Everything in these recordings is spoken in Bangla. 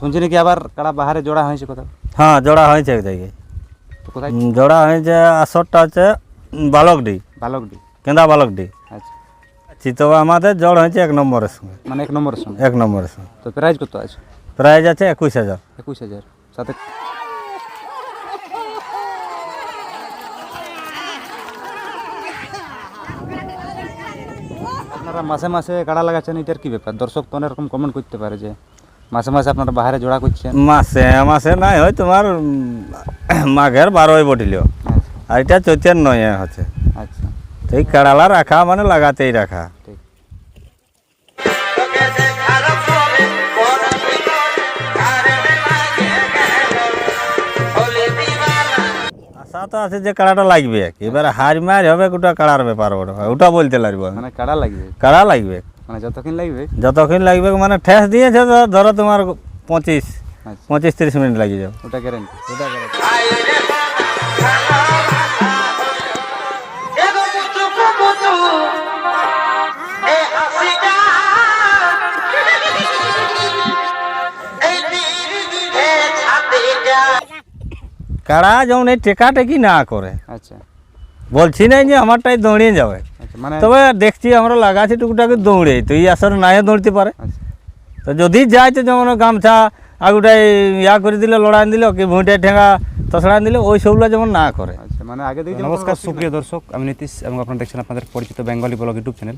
শুনছি নাকি আবার কারা বাহারে জোড়া হয়েছে কোথাও? হ্যাঁ জোড়া হয়েছে এক জায়গায়। তো কোথায়? জোড়া হয়েছে আসরটা হচ্ছে বালকডি। বালকডি। কেন্দা বালকডি। আচ্ছা। চিতবা আমাদের জড় হয়েছে এক নম্বরের সঙ্গে। মানে এক নম্বরের সঙ্গে? এক নম্বরের সঙ্গে। তো প্রাইজ কত আছে? প্রাইজ আছে একুশ হাজার। একুশ হাজার। সাথে আপনারা মাসে মাসে কাড়া লাগাচ্ছেন এটার কি ব্যাপার? দর্শক তো অনেক রকম কমেন্ট করতে পারে যে মাসে মাসে আপনারা বাহারে জোড়া করছেন? মাসে মাসে নাই হয় তোমার মাঘের বারোই বটিল আচ্ছা। আর এটা চৈতের নয় হচ্ছে। আচ্ছা। এই কাড়ালা রাখা মানে লাগাতেই রাখা। ঠিক। আশা তো আছে যে কাড়াটা লাগবে। এবার হার মার হবে ওটা কাড়ার ব্যাপার ওটা ওটা বলতে লাগবে। মানে কাড়া লাগবে? কাড়া লাগবে। মানে যতক্ষণ লাগবে? যতক্ষণ লাগবে মানে ঠেস দিয়েছে ধরো তোমার পঁচিশ আচ্ছা। পঁচিশ তিরিশ মিনিট লাগিয়ে যাবে। ওটা গ্যারেন্টি ওটা গ্যারেন্টি কাড়া যেমন এই টেকা টেকি না করে? আচ্ছা। বলছি না যে আমারটাই দৌড়িয়ে যাবে। আচ্ছা মানে তবে দেখছি আমরা লাগাচ্ছি টুকুটাকে দৌড়ে তো এই আসরে নাইও দৌড়তে পারে। আচ্ছা। তো যদি যায় তো যেমন গামছা আগুটাই ইয়া করে দিল লড়াই দিল কি ভুঁইটায় ঠেঙ্গা তসড়াই দিল ওই সবগুলো যেমন না করে। আচ্ছা মানে আগে নমস্কার সুপ্রিয় দর্শক আমি নীতিশ এবং আপনারা দেখছেন আপনাদের পরিচিত বেঙ্গলি ব্লগ ইউটিউব চ্যানেল।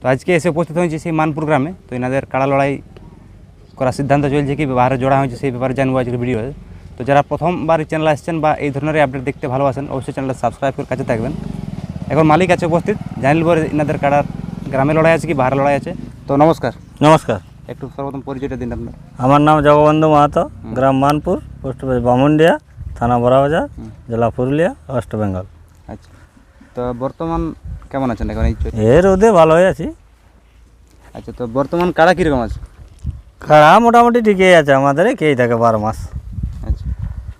তো আজকে এসে উপস্থিত হয়েছি সেই মানপুর গ্রামে তো এনাদের কাড়া লড়াই করার সিদ্ধান্ত চলছে কি বাহারে জোড়া হয়েছে সেই ব্যাপারে জানব আজকের ভিডিও তো যারা প্রথমবার এই চ্যানেলে আসছেন বা এই ধরনের আপডেট দেখতে ভালোবাসেন অবশ্যই চ্যানেলটা সাবস্ক্রাইব করে কাছে থাকবেন। এখন মালিক আছে উপস্থিত জানিল বলে এনাদের কাড়ার গ্রামে লড়াই আছে কি বাহারে লড়াই আছে? তো নমস্কার। নমস্কার। একটু সর্বপ্রথম পরিচয়টা দিন আপনার। আমার নাম জগবন্ধু মাহাতো গ্রাম মানপুর পোস্ট অফিস বামুন্ডিয়া থানা বড়াবাজার জেলা পুরুলিয়া ওয়েস্ট বেঙ্গল আচ্ছা। তো বর্তমান কেমন আছেন এখন এই এর রোদে ভালো হয়ে আছি। আচ্ছা তো বর্তমান কাড়া কীরকম আছে? কাড়া মোটামুটি ঠিকই আছে আমাদের কেই থাকে বারো মাস।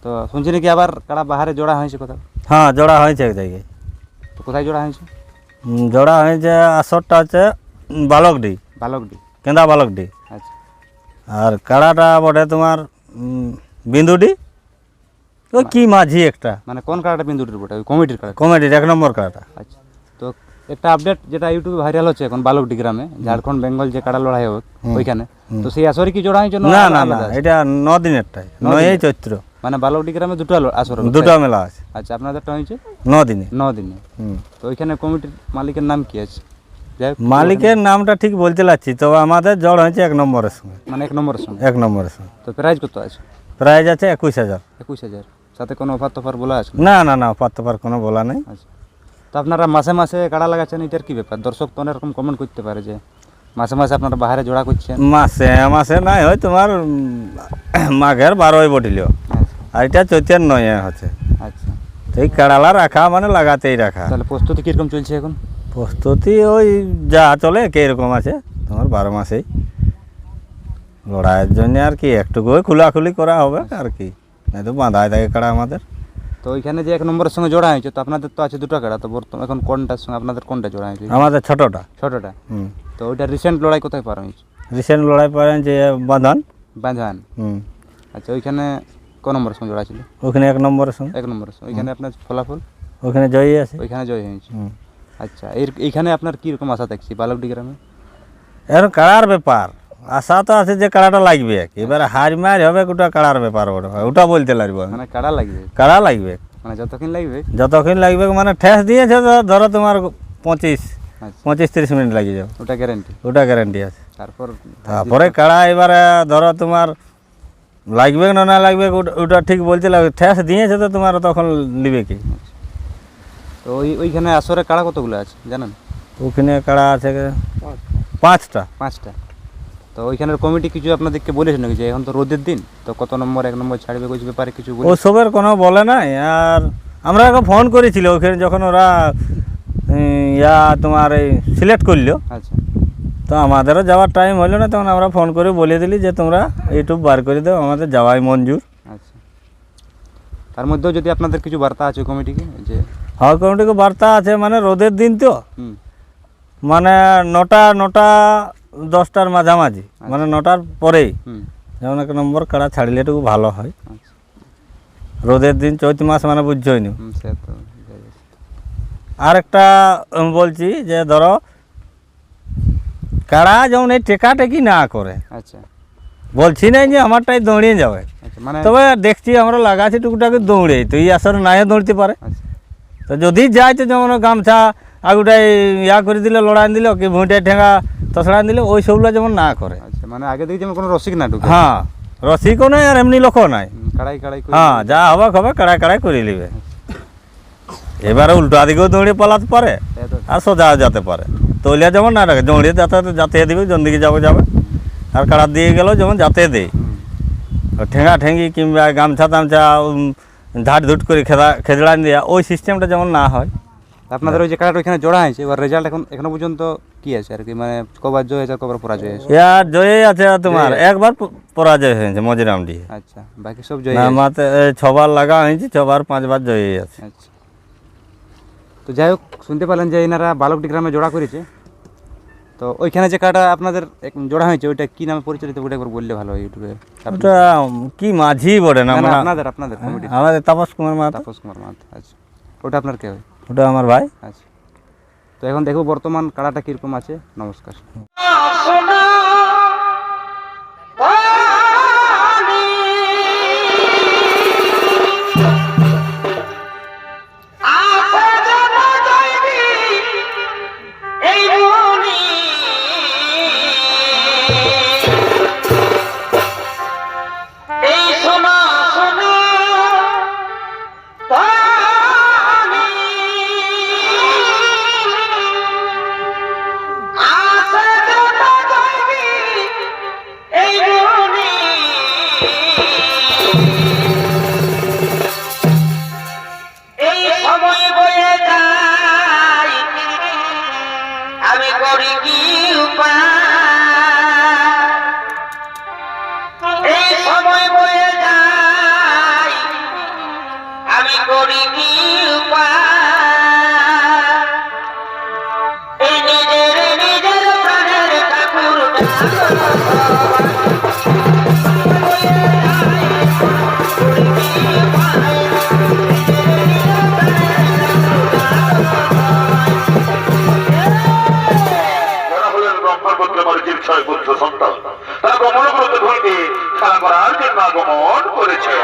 তো শুনছি নাকি আবার কাড়া বাহারে জোড়া হয়েছে কোথাও? হ্যাঁ জোড়া হয়েছে এক জায়গায়। তো কোথায় জোড়া হয়েছে? জোড়া হয়েছে আসরটা হচ্ছে বালকডি। বালকডি। কেন্দা বালকডি। আচ্ছা। আর কাড়াটা বটে তোমার বিন্দুডি। ওই কি মাঝি একটা। মানে কোন কাড়াটা বিন্দুটির বটে? ওই কমিটির কাড়া কমেডির এক নম্বর কাড়াটা। আচ্ছা। তো একটা আপডেট যেটা ইউটিউবে ভাইরাল হচ্ছে এখন বালকডি গ্রামে ঝাড়খণ্ড বেঙ্গল যে কাড়া লড়াই হবে ওইখানে। তো সেই আসরে কি জোড়া হয়েছে না না না এটা ন দিনেরটাই। নয়ই চৈত্র। মানে বালকডি গ্রামে দুটো আসর দুটো মেলা আছে। আচ্ছা আপনাদেরটা হয়েছে? ন দিনে ন দিনে হুম। তো ওইখানে কমিটির মালিকের নাম কি আছে? মালিকের নামটা ঠিক বলতে লাগছি তবে আমাদের জড় হয়েছে এক নম্বরের সঙ্গে মানে এক নম্বরের সঙ্গে এক নম্বরের সঙ্গে তো প্রাইজ কত আছে? প্রাইজ আছে একুশ হাজার। একুশ হাজার। সাথে কোনো অফার তফার বলা আছে? না না না পাত্তপার কোনো বলা নেই। আচ্ছা। তো আপনারা মাসে মাসে কাড়া লাগাচ্ছেন এটার কি ব্যাপার? দর্শক তো অনেক রকম কমেন্ট করতে পারে যে মাসে মাসে আপনারা বাহারে জোড়া করছেন। মাসে মাসে নাই হয় তোমার মাঘের বারোই বটিল আর এটা চৈতের নয় হচ্ছে। আচ্ছা। তো এই কাড়ালা রাখা মানে লাগাতেই রাখা। তাহলে প্রস্তুতি কীরকম চলছে এখন? প্রস্তুতি ওই যা চলে কীরকম আছে তোমার বারো মাসেই। লড়াইয়ের জন্য আর কি একটুকু খোলাখুলি করা হবে আর কি। নাই তো বাঁধায় থাকে কাড়া আমাদের। তো ওইখানে যে এক নম্বরের সঙ্গে জোড়া হয়েছে তো আপনাদের তো আছে দুটো কাড়া তো বর্তমান এখন কোনটার সঙ্গে আপনাদের কোনটা জোড়া হয়েছে? আমাদের ছোটটা। ছোটোটা? হুম। তো ওইটা রিসেন্ট লড়াই কোথায় পার হয়েছে? রিসেন্ট লড়াই পারেন যে বাঁধন। বাঁধান। হুম। আচ্ছা ওইখানে ক নম্বরের সঙ্গে জোড়া ছিল? ওখানে এক নম্বরের সঙ্গে? এক নম্বরের সঙ্গে। ওইখানে আপনার ফলাফল? ওখানে জয়ী আছে। ওইখানে জয় হয়েছে। আচ্ছা এর এইখানে আপনার কীরকম আশা দেখছি বালকডি গ্রামে? এখন কাড়ার ব্যাপার। আশা তো আছে যে কাড়াটা লাগবে এবার হার মার হবে ওটা কাড়ার ব্যাপার ওটা ওটা বলতে লাগবে। মানে কাড়া লাগবে? কাড়া লাগবে। মানে যতক্ষণ লাগবে? যতক্ষণ লাগবে মানে ঠেস দিয়েছে তো ধরো তোমার পঁচিশ আচ্ছা। পঁচিশ তিরিশ মিনিট লাগিয়ে যাবে ওটা গ্যারেন্টি ওটা গ্যারান্টি আছে। তারপর তারপরে কাড়া এবারে ধরো তোমার লাগবে না না লাগবে ওটা- ওটা ঠিক বলতে লাগবে। ঠেস দিয়েছে তো তোমার তখন নিবে কি? তো ওই ওইখানে আসরে কাড়া কতগুলো আছে জানেন? ওখানে কাড়া আছে পাঁচটা। পাঁচটা। তো ওইখানের কমিটি কিছু আপনাদেরকে বলেছে নাকি যে এখন তো রোদের দিন তো কত নম্বর এক নম্বর ছাড়বে কিছু ব্যাপারে কিছু বলে সবের কোনো বলে নাই আর আমরা এখন ফোন করেছিল ওখানে যখন ওরা ইয়া তোমার এই সিলেক্ট করল আচ্ছা। তো আমাদেরও যাওয়ার টাইম হলো না তখন আমরা ফোন করে বলে দিলি যে তোমরা ইউটিউব বার করে দাও আমাদের যাওয়াই মঞ্জুর। আচ্ছা। তার মধ্যেও যদি আপনাদের কিছু বার্তা আছে কমিটিকে যে হাওয়া কমিটিকে বার্তা আছে মানে রোদের দিন তো। মানে নটা নটা দশটার মাঝামাঝি মানে নটার পরেই। যেমন এক নম্বর কাড়া ছাড়লে একটু ভালো হয়। আচ্ছা। রোদের দিন চৈত মাস মানে বুঝছই নি। আর একটা বলছি যে ধরো কাড়া যেমন এই টেকা টেকি না করে? আচ্ছা। বলছি না যে আমারটাই দৌড়িয়ে যাবে। আচ্ছা মানে তবে দেখছি আমরা লাগাচ্ছি টুকুটাকে দৌড়ে তো এই আসরে নাই দৌড়তে পারে। আচ্ছা। তো যদি যায় তো যেমন গামছা আগুটাই ইয়া করে দিলে লড়াই দিল কি ভুঁইটায় ঠেঙ্গা তসড়াই দিলে ওই সবগুলো যেমন না করে। আচ্ছা মানে আগে দেখি যেমন কোনো রসিক না ঢুকে। হ্যাঁ রসিকও নাই আর এমনি লোকও নাই। কাড়াই কাড়াই হ্যাঁ যা হবে হবে কড়াই কড়াই করে নিবে এবারে উল্টো দিকেও দৌড়ে পালাতে পারে আর সোজা যেতে পারে। তৈলিয়া যেমন না রাখে দৌড়িয়ে যাতে যাতে দিবে জন দিকে যাবে যাবে। আর কাড়া দিয়ে গেলেও যেমন যাতে দেয় ঠেঙ্গা ঠেঙ্গি কিংবা গামছা তামছা ঝাট ধুট করে খেদা খেজড়ান দেওয়া ওই সিস্টেমটা যেমন না হয়। আপনাদের ওই যে কাড়াটা ওইখানে জোড়া হয়েছে এবার রেজাল্ট এখন এখনও পর্যন্ত কি আছে আর কি? মানে কবার জয় আর কবার পরাজয় হয়েছে ইয়ার জয়ে আছে তোমার একবার পরাজয় হয়েছে মজিরামডি আচ্ছা বাকি সব জয় না মাতে ছবার লাগা হয়েছে ছবার পাঁচবার জয়ে আছে। আচ্ছা। তো যাই হোক শুনতে পেলেন যে এনারা বালকটি গ্রামে জোড়া করেছে। তো ওইখানে যে কাটা আপনাদের এক জোড়া হয়েছে ওইটা কি নামে পরিচালিত ওটা একবার বললে ভালো হয় ইউটিউবে। ওটা কি মাঝি বটে না মানে আপনাদের আপনাদের কমিটি। আমাদের তাপস কুমার মাহাতো। তাপস কুমার মাহাতো আচ্ছা। ওটা আপনার কে হয়? ওটা আমার ভাই। আচ্ছা। তো এখন দেখো বর্তমান কাড়াটা কীরকম আছে নমস্কার। ছয় পুত্র সন্তান তারা ব্রহ্মগ্রত ভূমিতে খেলা করার জন্য আগমন করেছে।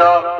da